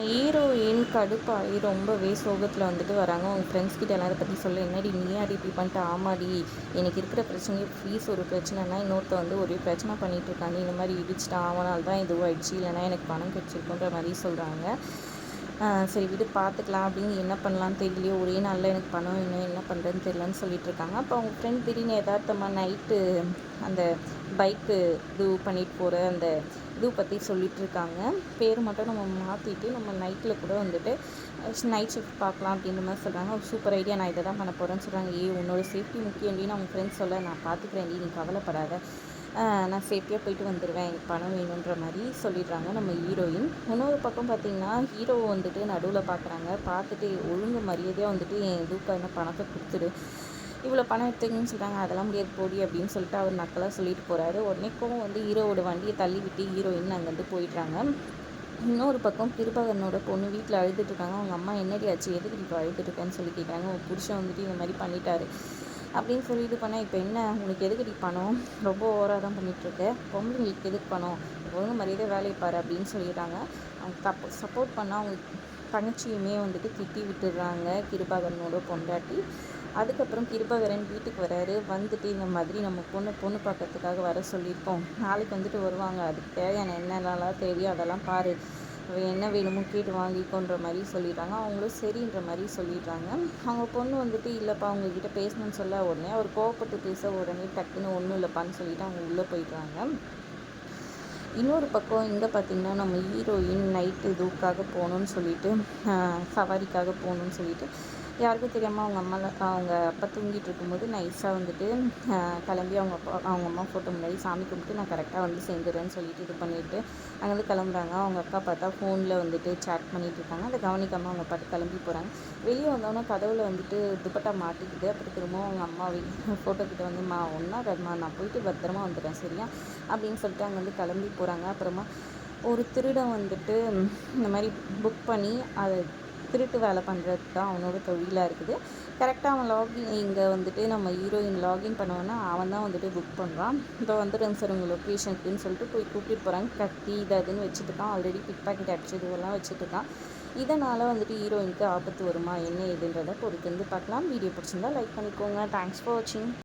Heroine கடுப்பாகி ரொம்பவே சோகத்தில் வந்துட்டு வராங்க. அவங்க ஃப்ரெண்ட்ஸ் கிட்ட எல்லாம் பற்றி சொல்ல. என்னடி நீ யார் இப்படி பண்ணிட்டு? ஆமாடி. எனக்கு இருக்கிற பிரச்சனையே ஃபீஸ் ஒரு பிரச்சனைனா இன்னொருத்த வந்து ஒரே பிரச்சனை பண்ணிட்டு இருக்காங்க இந்த மாதிரி இடிச்சிட்டான் அவனால் தான் இதுவாகிடுச்சு இல்லைனா எனக்கு பணம் கிடச்சிருக்குன்ற மாதிரி சொல்கிறாங்க சரி விடு பார்த்துக்கலாம் அப்படின்னு என்ன பண்ணலான்னு தெரியலையே. ஒரே நாளில் எனக்கு பணம் இன்னும் என்ன பண்ணுறதுன்னு தெரியலன்னு சொல்லிட்டு இருக்காங்க. அப்போ அவங்க ஃப்ரெண்ட் திடீர்னு யதார்த்தமாக நைட்டு அந்த பைக்கு இது பண்ணிட்டு போகிற அந்த இது பற்றி சொல்லிட்டு இருக்காங்க பேர் மட்டும் நம்ம மாற்றிட்டு நம்ம நைட்டில் கூட வந்துட்டு நைட் ஷிஃப்ட் பார்க்கலாம் அப்படின்ற மாதிரி சொல்கிறாங்க ஒரு சூப்பர் ஐடியா நான் இதை தான் பண்ண போகிறேன்னு சொல்கிறாங்க ஏ உன்னோட சேஃப்டி முக்கியம்டின்னு அவங்க ஃப்ரெண்ட்ஸ் சொல்ல நான் பார்த்துக்கிறேன் நீ கவலைப்படாத. நான் சேஃப்டியாக போயிட்டு வந்துடுவேன் எனக்கு பணம் வேணுன்ற மாதிரி சொல்லிடுறாங்க நம்ம ஹீரோயின் இன்னொரு பக்கம் பார்த்திங்கன்னா ஹீரோ வந்துட்டு நடுவில் பார்க்குறாங்க பார்த்துட்டு ஒழுங்கு மரியாதையாக வந்துட்டு என் இதுக்கான பணத்தை கொடுத்துடு. இவ்வளோ பணம் எடுத்துங்கன்னு சொல்கிறாங்க அதெல்லாம் முடியாது போடி அப்படின்னு சொல்லிட்டு அவர் நக்கலாக சொல்லிட்டு போகிறாரு உடனேக்கும் வந்து ஹீரோவோட வண்டியை தள்ளி விட்டு ஹீரோயின் அங்கேருந்து போயிடுறாங்க. இன்னொரு பக்கம் கிருபகனோட பொண்ணு வீட்டில் அழுதுட்டுருக்காங்க அவங்க அம்மா என்னடி ஆச்சு? எதுக்கு இப்போ அழுதுட்டுருக்கேன்னு சொல்லி கேட்குறாங்க உன் புருஷன் வந்துட்டு இந்த மாதிரி பண்ணிட்டாரு. அப்படின்னு சொல்லி இது பண்ணால் இப்போ என்ன? உனக்கு எதுக்குடி பணம்? ரொம்ப ஓவராக தான் பண்ணிகிட்ருக்க பொம்பளைங்களுக்கு எதுக்கு பணம்? ஒழுங்கு மரியாதை வேலையை பாரு. அப்படின்னு சொல்லிடுறாங்க. அவங்க தப்பு சப்போர்ட் பண்ணால் அவங்க தங்கச்சியுமே வந்துட்டு திட்டி விட்டுடுறாங்க கிருபாகரனோட பொண்டாட்டி. அதுக்கப்புறம் கிருபாகரன் வீட்டுக்கு வராரு. வந்துட்டு இந்த மாதிரி நம்ம பொண்ணு பொண்ணு பார்க்கறதுக்காக வர சொல்லியிருக்கோம். நாளைக்கு வந்துட்டு வருவாங்க. அதுக்கு தேவையான என்னென்னலாம் தேவையோ அதெல்லாம் பாரு. என்ன வேணுமோ கேட்டு வாங்கிக்கோன்ற மாதிரி சொல்லிடுறாங்க. அவங்களும் சரின்ற மாதிரி சொல்லிடுறாங்க. அவங்க பொண்ணு வந்துட்டு இல்லைப்பா அவங்கக்கிட்ட பேசணும்னு சொல்ல உடனே அவர் கோவப்பட்டு பேச உடனே டக்குன்னு ஒன்றும் இல்லைப்பான்னு சொல்லிட்டு அவங்க உள்ளே போயிடுறாங்க. இன்னொரு பக்கம் இங்கே பார்த்திங்கன்னா நம்ம ஹீரோயின் நைட்டு இதுக்காக போகணுன்னு சொல்லிட்டு சவாரிக்காக போகணுன்னு சொல்லிட்டு யாருக்கும் தெரியாமல் அவங்க அம்மா அவங்க அப்பா தூங்கிட்டு இருக்கும்போது நைஸாக வந்துட்டு கிளம்பி அவங்க அப்பா அவங்க அம்மா ஃபோட்டோ முன்னாடி சாமி கும்பிட்டு நான் கரெக்டாக வந்து சேர்ந்துடுறேன்னு சொல்லிட்டு இது பண்ணிவிட்டு அங்கேருந்து கிளம்புறாங்க. அவங்க அக்கா பார்த்தா ஃபோனில் வந்துட்டு சேட் பண்ணிகிட்டு இருக்காங்க. அதை கவனிக்காமல் அவங்க பாட்டு கிளம்பி போகிறாங்க வெளியே வந்தோன்னா கதவில் வந்துட்டு துப்பட்டா மாட்டிக்குது. அப்புறம் திரும்பவும் அவங்க அம்மா ஃபோட்டோ கிட்ட வந்து மா ஒன்றா கதமா நான் போயிட்டு பத்திரமா வந்துடுறேன் சரியா? அப்படின்னு சொல்லிட்டு அங்கேருந்து கிளம்பி போகிறாங்க அப்புறமா ஒரு திருடன் வந்துட்டு இந்த மாதிரி புக் பண்ணி அதை திருட்டு வேலை பண்ணுறது தான் அவனோட தொழிலாக இருக்குது. கரெக்டாக அவன் லாகின் இங்கே வந்துட்டு நம்ம ஹீரோயின் லாகின் பண்ணோன்னா அவன் தான் வந்துட்டு புக் பண்ணுறான் இப்போ வந்துடுங்க சார் உங்கள் லொக்கேஷனுக்குன்னு சொல்லிட்டு போய் கூப்பிட்டு போகிறாங்க கத்தி இது அதுன்னு வச்சுட்டுருக்கான் ஆல்ரெடி பிக் பாக்கெட் அடிச்சது இதெல்லாம் வச்சுட்டுருக்கான் இதனால் வந்துட்டு ஹீரோயினுக்கு ஆபத்து வருமா என்ன ஏதுன்றதை பொறுத்து வந்து பார்க்கலாம். வீடியோ பிடிச்சிருந்தா லைக் பண்ணிக்கோங்க. தேங்க்ஸ் ஃபார் வாட்சிங்